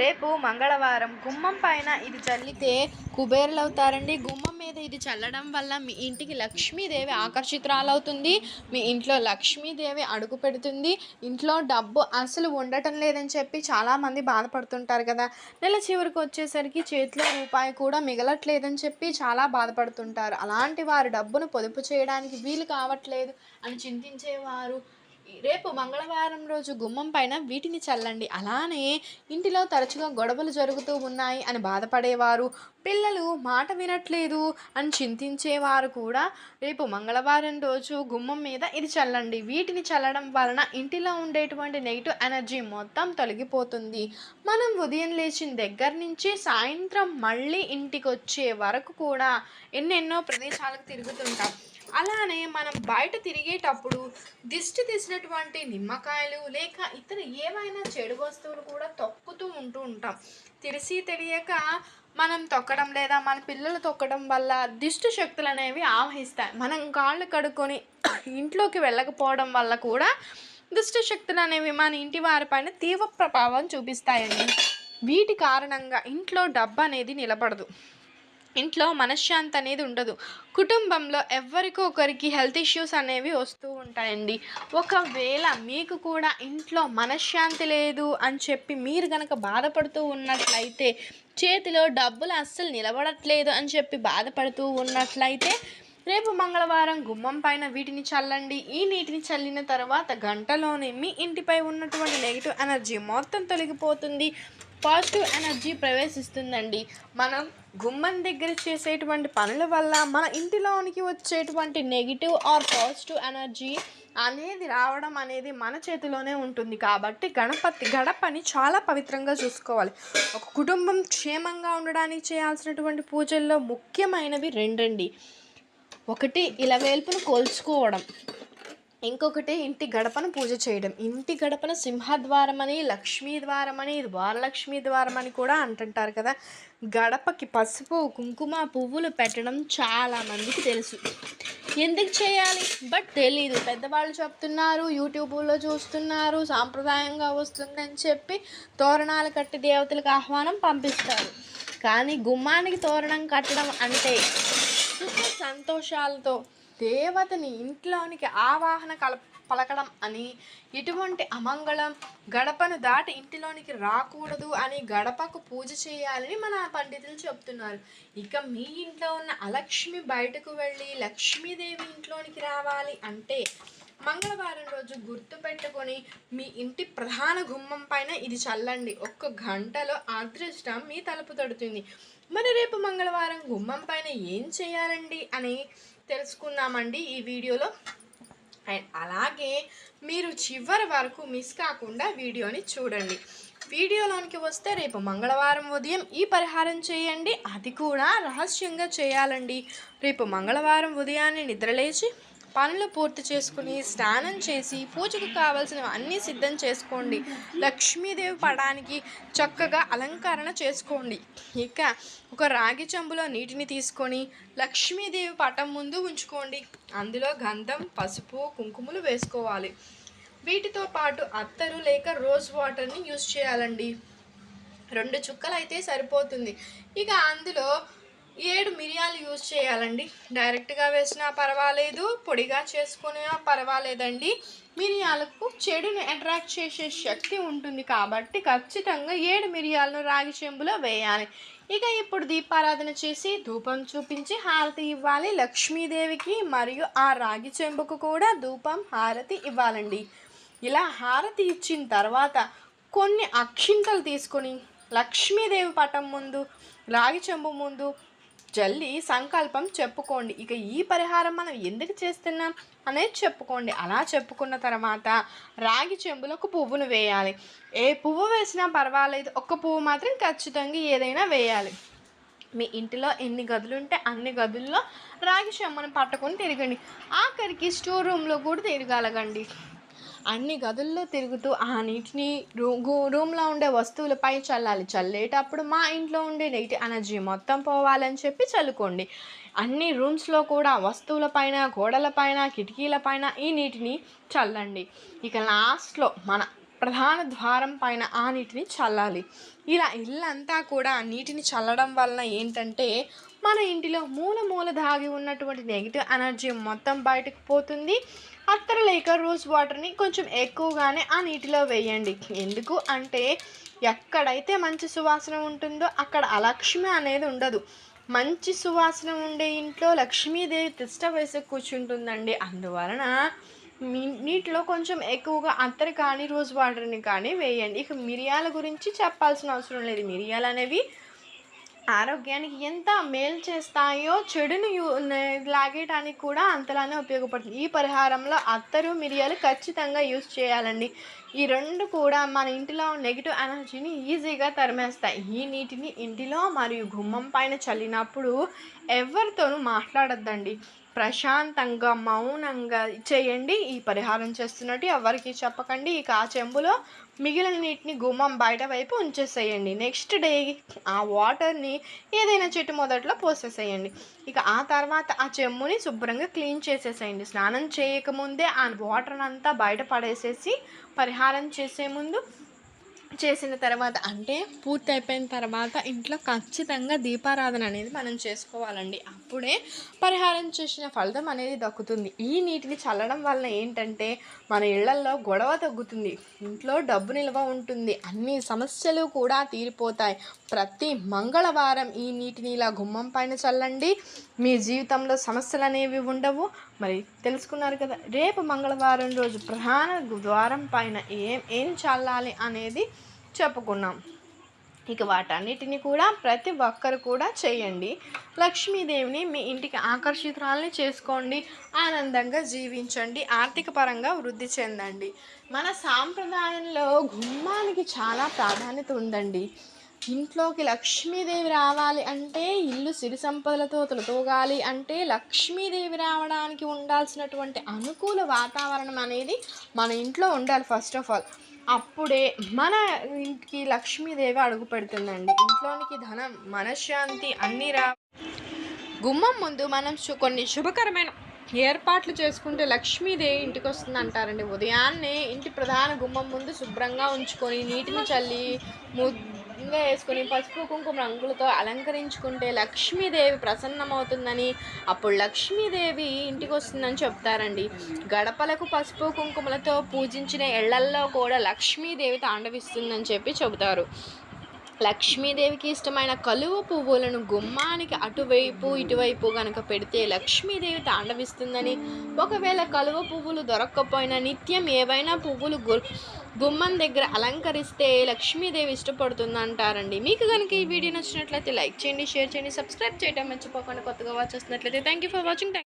రేపు మంగళవారం గుమ్మం పైన ఇది చల్లితే కుబేరులు అవుతారండి గుమ్మం మీద ఇది చల్లడం వల్ల మీ ఇంటికి లక్ష్మీదేవి ఆకర్షితురాలవుతుంది. మీ ఇంట్లో లక్ష్మీదేవి అడుగు పెడుతుంది. ఇంట్లో డబ్బు అసలు ఉండటం లేదని చెప్పి చాలామంది బాధపడుతుంటారు కదా. నెల చివరికి వచ్చేసరికి చేతిలో రూపాయి కూడా మిగలట్లేదని చెప్పి చాలా బాధపడుతుంటారు. అలాంటి వారు డబ్బును పొదుపు చేయడానికి వీలు కావట్లేదు అని చింతించేవారు రేపు మంగళవారం రోజు గుమ్మం పైన వీటిని చల్లండి. అలానే ఇంటిలో తరచుగా గొడవలు జరుగుతూ ఉన్నాయి అని బాధపడేవారు. పిల్లలు మాట వినట్లేదు అని చింతించేవారు కూడా రేపు మంగళవారం రోజు గుమ్మం మీద ఇది చల్లండి. వీటిని చల్లడం వలన ఇంటిలో ఉండేటువంటి నెగిటివ్ ఎనర్జీ మొత్తం తొలగిపోతుంది. మనం ఉదయం లేచిన దగ్గర నుంచి సాయంత్రం మళ్ళీ ఇంటికి వచ్చే వరకు కూడా ఎన్నెన్నో ప్రదేశాలకు తిరుగుతుంటాం. అలానే మనం బయట తిరిగేటప్పుడు దిష్టి తీసినటువంటి నిమ్మకాయలు లేక ఇతర ఏవైనా చెడు వస్తువులు కూడా తొక్కుతూ ఉంటూ ఉంటాం. తెలిసి తెలియక మనం తొక్కడం లేదా మన పిల్లలు తొక్కడం వల్ల దిష్టి శక్తులు అనేవి ఆవహిస్తాయి. మనం కాళ్ళు కడుక్కొని ఇంట్లోకి వెళ్ళకపోవడం వల్ల కూడా దుష్ట శక్తులు అనేవి మన ఇంటి వారిపైన తీవ్ర ప్రభావం చూపిస్తాయండి. వీటి కారణంగా ఇంట్లో డబ్బు అనేది నిలబడదు. ఇంట్లో మనశ్శాంతి అనేది ఉండదు. కుటుంబంలో ఎవరికో ఒకరికి హెల్త్ ఇష్యూస్ అనేవి వస్తూ ఉంటాయండి. ఒకవేళ మీకు కూడా ఇంట్లో మనశ్శాంతి లేదు అని చెప్పి మీరు కనుక బాధపడుతూ ఉన్నట్లయితే చేతిలో డబ్బులు అస్సలు నిలబడట్లేదు అని చెప్పి బాధపడుతూ ఉన్నట్లయితే రేపు మంగళవారం గుమ్మం పైన వీటిని చల్లండి. ఈ నీటిని చల్లిన తర్వాత గంటలోనే మీ ఇంటిపై ఉన్నటువంటి నెగిటివ్ ఎనర్జీ మొత్తం తొలగిపోతుంది. పాజిటివ్ ఎనర్జీ ప్రవేశిస్తుందండి. మనం గుమ్మం దగ్గర చేసేటువంటి పనుల వల్ల మన ఇంటిలోనికి వచ్చేటువంటి నెగిటివ్ ఆర్ పాజిటివ్ ఎనర్జీ అనేది రావడం అనేది మన చేతిలోనే ఉంటుంది. కాబట్టి గణపతి గడపని చాలా పవిత్రంగా చూసుకోవాలి. ఒక కుటుంబం క్షేమంగా ఉండడానికి చేయాల్సినటువంటి పూజల్లో ముఖ్యమైనవి రెండండి. ఒకటి ఇలవేల్పును కోల్చుకోవడం. ఇంకొకటి ఇంటి గడపను పూజ చేయడం. ఇంటి గడపన సింహద్వారమని లక్ష్మీ ద్వారమని అని ద్వారలక్ష్మీ ద్వారం అని కూడా అంటుంటారు కదా. గడపకి పసుపు కుంకుమ పువ్వులు పెట్టడం చాలా మందికి తెలుసు. ఎందుకు చేయాలి? బట్ తెలీదు. పెద్దవాళ్ళు చెప్తున్నారు యూట్యూబ్లో చూస్తున్నారు సాంప్రదాయంగా వస్తుందని చెప్పి తోరణాలు కట్టి దేవతలకు ఆహ్వానం పంపిస్తారు. కానీ గుమ్మానికి తోరణం కట్టడం అంటే సుఖ సంతోషాలతో దేవతని ఇంట్లోనికి ఆవాహన కల పలకడం అని ఎటువంటి అమంగళం గడపను దాటి ఇంటిలోనికి రాకూడదు అని గడపకు పూజ చేయాలని మన పండితులు చెప్తున్నారు. ఇక మీ ఇంట్లో ఉన్న అలక్ష్మి బయటకు వెళ్ళి లక్ష్మీదేవి ఇంట్లోనికి రావాలి అంటే మంగళవారం రోజు గుర్తు పెట్టుకొని మీ ఇంటి ప్రధాన గుమ్మం పైన ఇది చల్లండి. ఒక్క గంటలో అదృష్టం మీ తలుపు తడుతుంది. మరి రేపు మంగళవారం గుమ్మం పైన ఏం చేయాలండి? అని తెలుసుకుందామండి ఈ వీడియోలో. అండ్ అలాగే మీరు చివరి వరకు మిస్ కాకుండా వీడియోని చూడండి. వీడియోలోనికి వస్తే రేపు మంగళవారం ఉదయం ఈ పరిహారం చేయండి. అది కూడా రహస్యంగా చేయాలండి. రేపు మంగళవారం ఉదయాన్నే నిద్రలేచి పనులు పూర్తి చేసుకుని స్నానం చేసి పూజకు కావలసినవి అన్నీ సిద్ధం చేసుకోండి. లక్ష్మీదేవి పడానికి చక్కగా అలంకరణ చేసుకోండి. ఇక ఒక రాగి చెంబులో నీటిని తీసుకొని లక్ష్మీదేవి పటం ముందు ఉంచుకోండి. అందులో గంధం పసుపు కుంకుమలు వేసుకోవాలి. వీటితో పాటు అత్తరు లేక రోజ్ వాటర్ని యూస్ చేయాలండి. రెండు చుక్కలు అయితే సరిపోతుంది. ఇక అందులో ఏడు మిరియాలు యూజ్ చేయాలండి. డైరెక్ట్గా వేసినా పర్వాలేదు పొడిగా చేసుకున్నా పర్వాలేదండి. మిరియాలకు చెడుని అట్రాక్ట్ చేసే శక్తి ఉంటుంది కాబట్టి ఖచ్చితంగా ఏడు మిరియాలను రాగి చెంబులో వేయాలి. ఇక ఇప్పుడు దీపారాధన చేసి ధూపం చూపించి హారతి ఇవ్వాలి. లక్ష్మీదేవికి మరియు ఆ రాగి చెంబుకు కూడా ధూపం హారతి ఇవ్వాలండి. ఇలా హారతి ఇచ్చిన తర్వాత కొన్ని అక్షింతలు తీసుకొని లక్ష్మీదేవి పటం ముందు రాగి చెంబు ముందు జల్లి సంకల్పం చెప్పుకోండి. ఇక ఈ పరిహారం మనం ఎందుకు చేస్తున్నాం అనేది చెప్పుకోండి. అలా చెప్పుకున్న తర్వాత రాగి చెంబులకు పువ్వును వేయాలి. ఏ పువ్వు వేసినా పర్వాలేదు. ఒక్క పువ్వు మాత్రం ఖచ్చితంగా ఏదైనా వేయాలి. మీ ఇంటిలో ఎన్ని గదులు ఉంటే అన్ని గదుల్లో రాగి చెమ్మను పట్టుకొని తిరగండి. ఆఖరికి స్టోర్ రూమ్లో కూడా తిరగలగండి. అన్ని గదుల్లో తిరుగుతూ ఆ నీటిని రూ రూమ్లో ఉండే వస్తువులపై చల్లాలి. చల్లేటప్పుడు మా ఇంట్లో ఉండే నీటి ఎనర్జీ మొత్తం పోవాలని చెప్పి చల్లుకోండి. అన్ని రూమ్స్లో కూడా వస్తువులపైన గోడలపైన కిటికీలపైన ఈ నీటిని చల్లండి. ఇక లాస్ట్లో మన ప్రధాన ద్వారం పైన ఆ నీటిని చల్లాలి. ఇలా ఇల్లంతా కూడా నీటిని చల్లడం వలన ఏంటంటే మన ఇంటిలో మూల మూల దాగి ఉన్నటువంటి నెగిటివ్ ఎనర్జీ మొత్తం బయటకు పోతుంది. అత్తరు లేక రోజ్ వాటర్ని కొంచెం ఎక్కువగానే ఆ నీటిలో వేయండి. ఎందుకు అంటే ఎక్కడైతే మంచి సువాసన ఉంటుందో అక్కడ అలక్ష్మి అనేది ఉండదు. మంచి సువాసన ఉండే ఇంట్లో లక్ష్మీదేవి తిష్ట వేసి కూర్చుంటుందండి. అందువలన మీ నీటిలో కొంచెం ఎక్కువగా అత్తరు కానీ రోజ్ వాటర్ని కానీ వేయండి. ఇక మిరియాల గురించి చెప్పాల్సిన అవసరం లేదు. మిరియాలు అనేవి ఆరోగ్యానికి ఎంత మేలు చేస్తాయో చెడును లాగేయటానికి కూడా అంతలానే ఉపయోగపడుతుంది. ఈ పరిహారంలో అత్తరు మిరియాలు ఖచ్చితంగా యూస్ చేయాలండి. ఈ రెండు కూడా మన ఇంటిలో నెగిటివ్ ఎనర్జీని ఈజీగా తరిమేస్తాయి. ఈ నీటిని ఇంటిలో మరియు గుమ్మం పైన చల్లినప్పుడు ఎవరితోనూ మాట్లాడొద్దండి. ప్రశాంతంగా మౌనంగా చేయండి. ఈ పరిహారం చేస్తున్నట్టు ఎవరికి చెప్పకండి. ఇక ఆ చెంబులో మిగిలిన నీటిని గుమ్మం బయట వైపు ఉంచేసేయండి. నెక్స్ట్ డే ఆ వాటర్ని ఏదైనా చెట్టు మొదట్లో పోసేసేయండి. ఇక ఆ తర్వాత ఆ చెమ్ముని శుభ్రంగా క్లీన్ చేసేసేయండి. స్నానం చేయకముందే ఆ వాటర్ అంతా బయట పడేసేసి పరిహారం చేసే ముందు చేసిన తర్వాత అంటే పూర్తి అయిపోయిన తర్వాత ఇంట్లో ఖచ్చితంగా దీపారాధన అనేది మనం చేసుకోవాలండి. అప్పుడే పరిహారం చేసిన ఫలితం అనేది దక్కుతుంది. ఈ నీటిని చల్లడం వలన ఏంటంటే మన ఇళ్ళల్లో గొడవ తగ్గుతుంది. ఇంట్లో డబ్బు నిల్వ ఉంటుంది. అన్ని సమస్యలు కూడా తీరిపోతాయి. ప్రతి మంగళవారం ఈ నీటిని ఇలా గుమ్మం పైన చల్లండి. మీ జీవితంలో సమస్యలు అనేవి ఉండవు. మరి తెలుసుకున్నారు కదా రేపు మంగళవారం రోజు ప్రధాన ద్వారం పైన ఏం ఏం చల్లాలి అనేది చెప్పుకున్నాం. ఇక వాటన్నిటిని కూడా ప్రతి ఒక్కరు కూడా చేయండి. లక్ష్మీదేవిని మీ ఇంటికి ఆకర్షితురాలని చేసుకోండి. ఆనందంగా జీవించండి. ఆర్థిక పరంగా వృద్ధి చెందండి. మన సాంప్రదాయంలో గుమ్మానికి చాలా ప్రాధాన్యత ఉందండి. ఇంట్లోకి లక్ష్మీదేవి రావాలి అంటే ఇల్లు సిరి సంపదలతో తొలతోగాలి అంటే లక్ష్మీదేవి రావడానికి ఉండాల్సినటువంటి అనుకూల వాతావరణం అనేది మన ఇంట్లో ఉండాలి ఫస్ట్ ఆఫ్ ఆల్. అప్పుడే మన ఇంటికి లక్ష్మీదేవి అడుగు పెడుతుందండి. ఇంట్లోనికి ధనం మనశ్శాంతి అన్నీ రా గుమ్మం ముందు మనం కొన్ని శుభకరమైన ఏర్పాట్లు చేసుకుంటే లక్ష్మీదేవి ఇంటికి వస్తుంది అంటారండి ఉదయాన్నే ఇంటి ప్రధాన గుమ్మం ముందు శుభ్రంగా ఉంచుకొని నీటిని చల్లి ముద్దుగా వేసుకొని పసుపు కుంకుమ రంగులతో అలంకరించుకుంటే లక్ష్మీదేవి ప్రసన్నమవుతుందని అప్పుడు లక్ష్మీదేవి ఇంటికి వస్తుందని చెప్తారండి. గడపలకు పసుపు కుంకుమలతో పూజించిన ఇళ్ళల్లో కూడా లక్ష్మీదేవి తాండవిస్తుందని చెప్పి చెబుతారు. లక్ష్మీదేవికి ఇష్టమైన కలువ పువ్వులను గుమ్మానికి అటువైపు ఇటువైపు గనక పెడితే లక్ష్మీదేవి తాండవిస్తుందని. ఒకవేళ కలువ పువ్వులు దొరక్కపోయినా నిత్యం ఏవైనా పువ్వులు గు గుమ్మం దగ్గర అలంకరిస్తే లక్ష్మీదేవి ఇష్టపడుతుంది అంటారండి మీకు కనుక ఈ వీడియో నచ్చినట్లయితే లైక్ చేయండి షేర్ చేయండి సబ్స్క్రైబ్ చేయడం మర్చిపోకుండా కొత్తగా వాచ్ వస్తున్నట్లయితే థ్యాంక్ యూ ఫర్ వాచింగ్